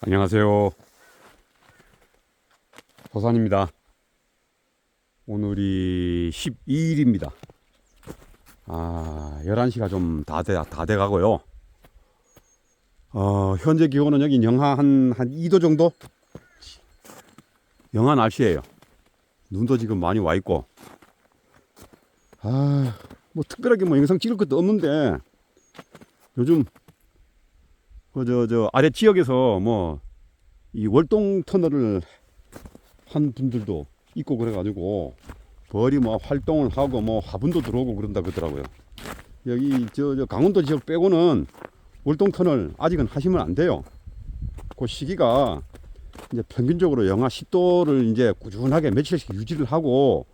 안녕하세요. 호산입니다. 오늘이 12일입니다. 아, 11시가 좀 다 돼, 다 돼 가고요. 어, 현재 기온은 여기 영하 한, 한 2도 정도? 영하 날씨예요 눈도 지금 많이 와 있고. 아, 뭐 특별하게 뭐 영상 찍을 것도 없는데 요즘 그저저 아래 지역에서 뭐 이 월동 터널을 한 분들도 있고 그래가지고 벌이 뭐 활동을 하고 뭐 화분도 들어오고 그런다 그러더라고요. 여기 저, 저 강원도 지역 빼고는 월동 터널 아직은 하시면 안 돼요. 그 시기가 이제 평균적으로 영하 10도를 이제 꾸준하게 며칠씩 유지를 하고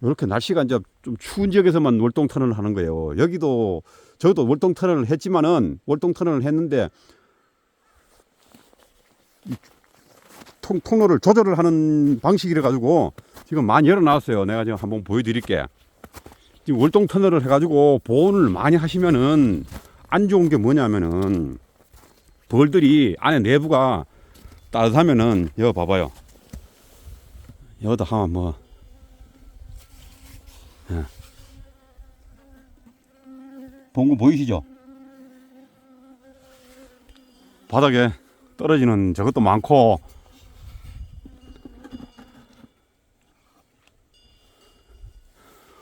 이렇게 날씨가 이제 좀 추운 지역에서만 월동 터널을 하는 거예요. 여기도 저도 월동 터널을 했지만은 월동 터널을 했는데 이 통, 통로를 조절을 하는 방식이라 가지고 지금 많이 열어놨어요. 내가 지금 한번 보여드릴게. 지금 월동 터널을 해가지고 보온을 많이 하시면은 안 좋은 게 뭐냐면은 벌들이 안에 내부가 따뜻하면은 여기 봐봐요. 여기다 하면 뭐 예. 본거 보이시죠? 바닥에 떨어지는 저것도 많고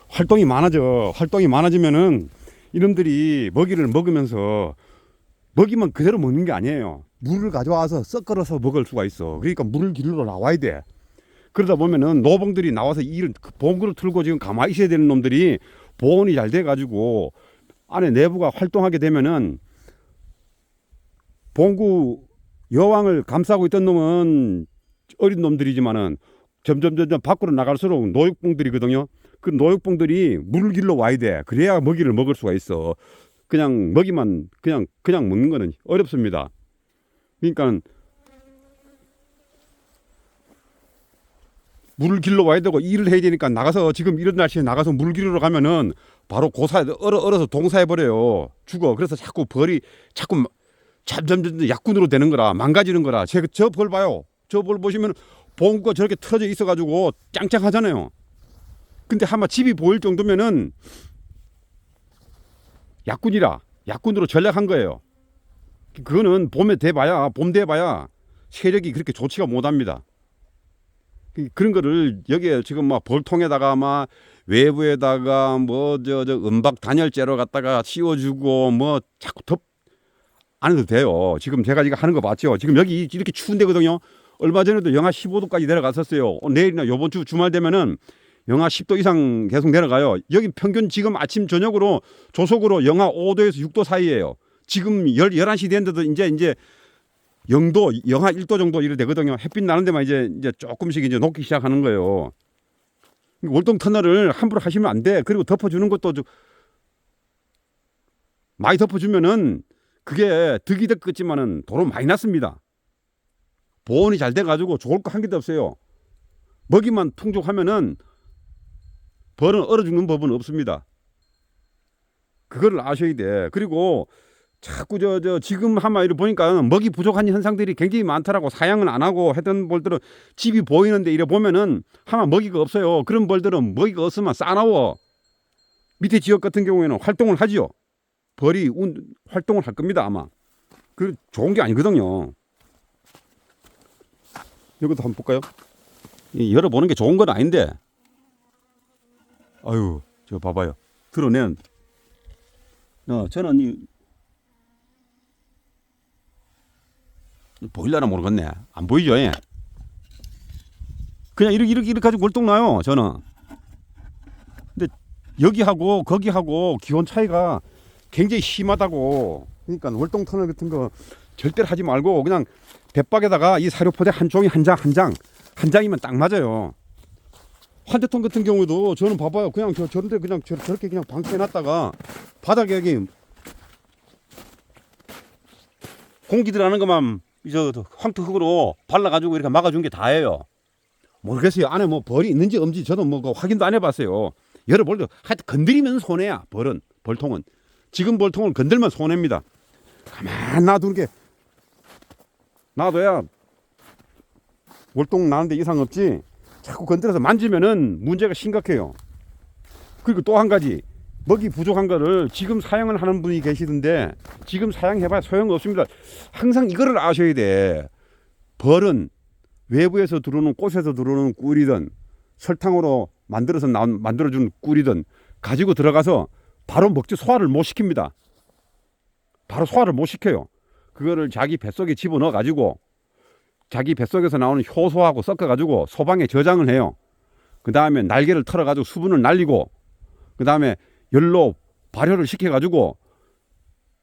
활동이 많아져. 활동이 많아지면은 이놈들이 먹이를 먹으면서 먹이만 그대로 먹는 게 아니에요. 물을 가져와서 섞어서 먹을 수가 있어. 그러니까 물을 길러 나와야 돼. 그러다 보면은 노봉들이 나와서 이를 봉구를 틀고 지금 가만히 있어야 되는 놈들이 보온이 잘 돼 가지고 안에 내부가 활동하게 되면은 봉구 여왕을 감싸고 있던 놈은 어린 놈들이지만은 점점 점점 밖으로 나갈수록 노육봉들이거든요. 그 노육봉들이 물을 길러 와야 돼. 그래야 먹이를 먹을 수가 있어. 그냥 먹이만 그냥 그냥 먹는 거는 어렵습니다. 그러니까 물을 길러 와야 되고 일을 해야 되니까 나가서 지금 이런 날씨에 나가서 물 길러 가면은 바로 고사에 얼어 얼어서 동사해 버려요. 죽어. 그래서 자꾸 벌이 자꾸 점점점 약군으로 되는 거라 망가지는 거라. 저벌 봐요. 저 벌 보시면 봉구가 저렇게 틀어져 있어 가지고 짱짱하잖아요. 근데 아마 집이 보일 정도면은 약군이라 약군으로 전략한 거예요. 그거는 봄에 돼봐야 봄 돼봐야 세력이 그렇게 좋지가 못합니다. 그- 그런 거를 여기에 지금 막 벌통에다가 막 외부에다가 뭐 저저 은박 단열재로 갖다가 씌워주고 뭐 자꾸 덮 안 해도 돼요. 지금 제가 지금 하는 거 맞죠? 지금 여기 이렇게 추운 데거든요. 얼마 전에도 영하 15도까지 내려갔었어요. 어, 내일이나 요번 주 주말 되면은 영하 10도 이상 계속 내려가요. 여기 평균 지금 아침 저녁으로 조속으로 영하 5도에서 6도 사이예요. 지금 1 11시 됐는데도 이제 이제 0도, 영하 1도 정도 이래 되거든요. 햇빛 나는 데만 이제 이제 조금씩 이제 녹기 시작하는 거예요. 월동 터널을 함부로 하시면 안 돼. 그리고 덮어 주는 것도 좀 많이 덮어 주면은 그게 득이 됐겠지만은 도로 많이 났습니다. 보온이 잘 돼가지고 좋을 거 한 개도 없어요. 먹이만 풍족하면은 벌은 얼어 죽는 법은 없습니다. 그거를 아셔야 돼. 그리고 자꾸 저 저 지금 한마디로 보니까 먹이 부족한 현상들이 굉장히 많더라고. 사양은 안 하고 했던 벌들은 집이 보이는데 이래 보면은 하마 먹이가 없어요. 그런 벌들은 먹이가 없으면 싸나워. 밑에 지역 같은 경우에는 활동을 하지요. 벌이 운, 활동을 할 겁니다 아마. 그 좋은 게 아니거든요. 이것도 한번 볼까요? 이 열어보는 게 좋은 건 아닌데. 아유, 저 봐봐요. 드러낸. 어, 저는 이 보일라나 모르겠네. 안 보이죠? 예. 그냥 이렇게 이렇게 이렇게 가지고 월동 나요. 저는. 근데 여기하고 거기하고 기온 차이가 굉장히 심하다고. 그러니까 월동 터널 같은 거 절대로 하지 말고 그냥 대박에다가 이 사료 포대 한 종이 한 장 한 장 한 장이면 딱 맞아요. 환대통 같은 경우도 저는 봐봐요. 그냥 저 저런데 그냥 저, 저렇게 그냥 방치해놨다가 바닥에 여기 공기 들어가는 것만 이저 황토 흙으로 발라가지고 이렇게 막아준 게 다예요. 모르겠어요. 안에 뭐 벌이 있는지 없는지 저도 뭐그 확인도 안 해봤어요. 열어볼도 하여튼 건드리면 손해야. 벌은 벌통은 지금 벌통을 건들면 손해입니다. 가만 놔두는 게 놔둬야 월동 나는데 이상 없지. 자꾸 건드려서 만지면은 문제가 심각해요. 그리고 또 한 가지 먹이 부족한 거를 지금 사용을 하는 분이 계시던데 지금 사용해봐야 소용없습니다. 항상 이거를 아셔야 돼. 벌은 외부에서 들어오는 꽃에서 들어오는 꿀이든 설탕으로 만들어서 만들어준 꿀이든 가지고 들어가서 바로 먹지 소화를 못 시킵니다. 바로 소화를 못 시켜요. 그거를 자기 뱃속에 집어넣어 가지고 자기 뱃속에서 나오는 효소하고 섞어 가지고 소방에 저장을 해요. 그 다음에 날개를 털어 가지고 수분을 날리고 그 다음에 열로 발효를 시켜 가지고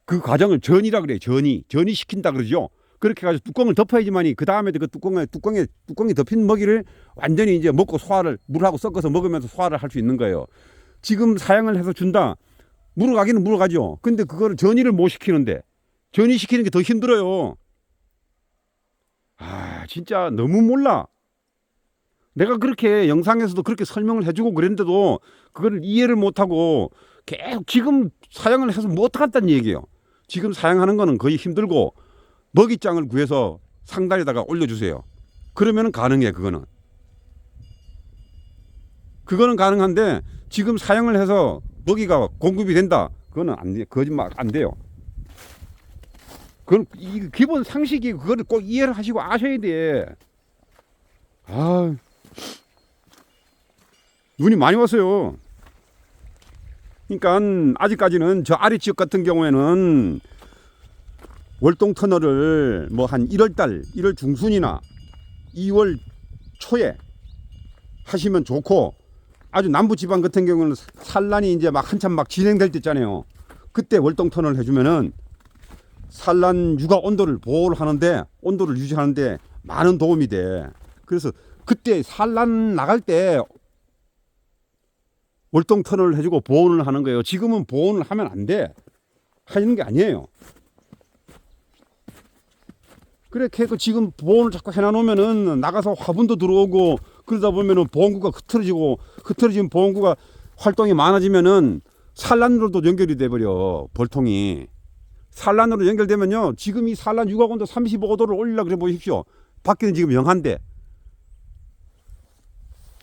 그 과정을 전이라 그래요. 전이 전이 시킨다 그러죠. 그렇게 가지고 뚜껑을 덮어야지만이 그 다음에 그 뚜껑에 뚜껑에 뚜껑이 덮인 먹이를 완전히 이제 먹고 소화를 물하고 섞어서 먹으면서 소화를 할 수 있는 거예요. 지금 사용을 해서 준다. 물어가기는 물어가죠. 근데 그거를 전이를 못 시키는데 전이 시키는 게 더 힘들어요. 아, 진짜 너무 몰라. 내가 그렇게 영상에서도 그렇게 설명을 해주고 그랬는데도 그거를 이해를 못하고 계속 지금 사용을 해서 뭐 어떡한다는 얘기예요. 지금 사용하는 거는 거의 힘들고 먹이장을 구해서 상단에다가 올려주세요. 그러면은 가능해 그거는. 그거는 가능한데 지금 사용을 해서 먹이가 공급이 된다. 그거는 안 돼. 거짓말 안 돼요. 그건 이 기본 상식이 그거를 꼭 이해를 하시고 아셔야 돼. 아, 눈이 많이 왔어요. 그러니까 아직까지는 저 아래 지역 같은 경우에는 월동 터널을 뭐 한 1월 달, 1월 중순이나 2월 초에 하시면 좋고 아주 남부 지방 같은 경우는 산란이 이제 막 한참 막 진행될 때 있잖아요. 그때 월동 터널 해주면은 산란 육아 온도를 보호를 하는데 온도를 유지하는데 많은 도움이 돼. 그래서 그때 산란 나갈 때 월동 터널을 해주고 보온을 하는 거예요. 지금은 보온을 하면 안 돼. 하는 게 아니에요. 그렇게 그 지금 보온을 자꾸 해놔놓으면은 나가서 화분도 들어오고 그러다 보면은 보온구가 흐트러지고 흐트러진 보온구가 활동이 많아지면은 산란으로도 연결이 돼버려 벌통이. 산란으로 연결되면요 지금 이 산란 육아온도 35도를 올리려 그래 보십시오. 밖에는 지금 영한데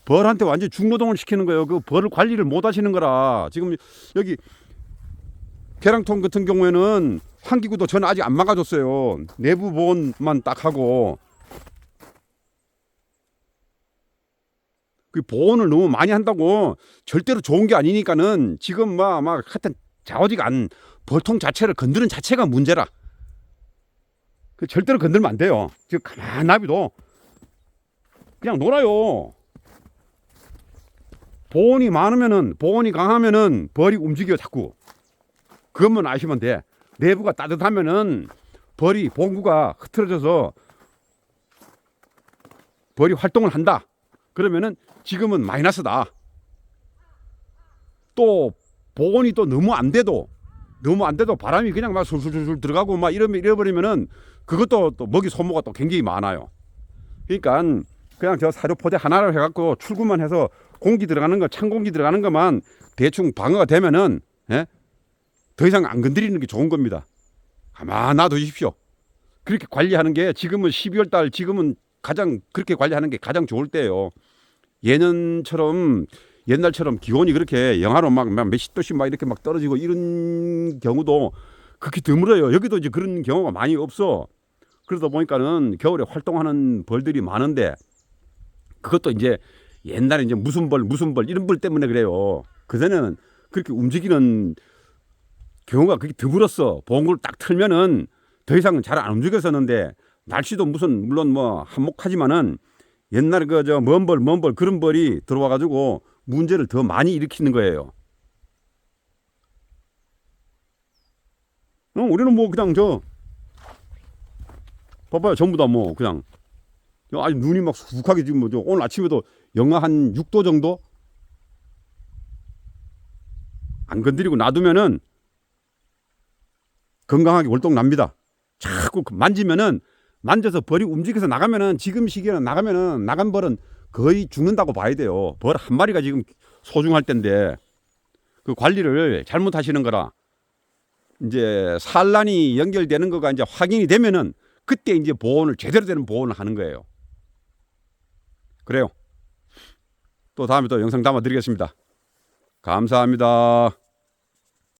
벌한테 완전 중노동을 시키는 거예요. 그 벌을 관리를 못 하시는 거라. 지금 여기 계량통 같은 경우에는 환기구도 저는 아직 안 막아줬어요. 내부 보온만 딱 하고 그 보온을 너무 많이 한다고 절대로 좋은 게 아니니까는 지금 막 막 하여튼 자오지가 않 벌통 자체를 건드는 자체가 문제라. 그 절대로 건들면 안 돼요. 지금 가만 놔둬도 그냥 놀아요. 보온이 많으면은 보온이 강하면은 벌이 움직여 자꾸. 그것만 아시면 돼. 내부가 따뜻하면은 벌이 봉구가 흐트러져서 벌이 활동을 한다. 그러면은 지금은 마이너스다. 또 보온이 또 너무 안 돼도 너무 안 돼도 바람이 그냥 막 술술술 들어가고 막 이러면 이래버리면은 그것도 또 먹이 소모가 또 굉장히 많아요. 그러니까 그냥 저 사료 포대 하나를 해갖고 출구만 해서 공기 들어가는 거, 찬 공기 들어가는 것만 대충 방어가 되면은 예? 더 이상 안 건드리는 게 좋은 겁니다. 가만 놔두십시오. 그렇게 관리하는 게 지금은 12월 달 지금은 가장 그렇게 관리하는 게 가장 좋을 때예요. 예년처럼 옛날처럼 기온이 그렇게 영하로 막 몇십 도씩 막 이렇게 막 떨어지고 이런 경우도 극히 드물어요. 여기도 이제 그런 경우가 많이 없어. 그러다 보니까는 겨울에 활동하는 벌들이 많은데 그것도 이제 옛날에 이제 무슨 벌 무슨 벌 이런 벌 때문에 그래요. 그전에는 그렇게 움직이는 경우가 그렇게 드물었어. 보온구를 딱 틀면은 더 이상은 잘안 움직였었는데 날씨도 무슨 물론 뭐 한몫하지만은 옛날에 그저 먼벌 먼벌 그런 벌이 들어와 가지고 문제를 더 많이 일으키는 거예요. 어, 우리는 뭐 그냥 저 봐봐요 전부 다 뭐 그냥 아주 눈이 막 훅하게 지금 뭐죠 오늘 아침에도 영하 한 6도 정도 안 건드리고 놔두면은 건강하게 월동 납니다. 자꾸 그 만지면은 만져서 벌이 움직여서 나가면은 지금 시기에는 나가면은 나간 벌은 거의 죽는다고 봐야 돼요. 벌 한 마리가 지금 소중할 텐데 그 관리를 잘못하시는 거라 이제 산란이 연결되는 거가 이제 확인이 되면은 그때 이제 보온을 제대로 되는 보온을 하는 거예요. 그래요. 또 다음에 또 영상 담아 드리겠습니다. 감사합니다.